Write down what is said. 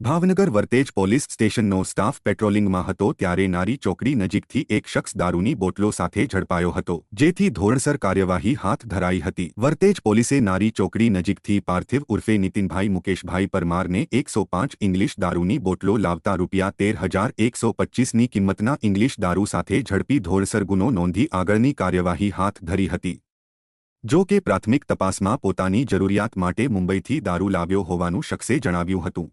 Bhavnagar Vartej police સ્ટેશનનો staff પેટ્રોલિંગમાં હતો ત્યારે નારી ચોકડી નજીકથી એક શખ્સ દારૂની બોટલો સાથે ઝડપાયો હતો, જેથી ધોરણસર કાર્યવાહી હાથ ધરાઈ હતી. વર્તેજ પોલીસે નારી ચોકડી નજીકથી પાર્થિવ ઉર્ફે નીતિનભાઈ મુકેશભાઈ પરમારને એકસો પાંચ ઇંગ્લિશ દારૂની બોટલો લાવતા રૂપિયા તેર હજાર એકસો પચ્ચીસની કિંમતના ઇંગ્લિશ દારૂ સાથે ઝડપી ધોરણસર ગુનો નોંધી આગળની કાર્યવાહી હાથ ધરી હતી. જો કે પ્રાથમિક તપાસમાં પોતાની જરૂરિયાત માટે મુંબઈથી દારૂ લાવ્યો હોવાનું શખ્સે જણાવ્યું હતું.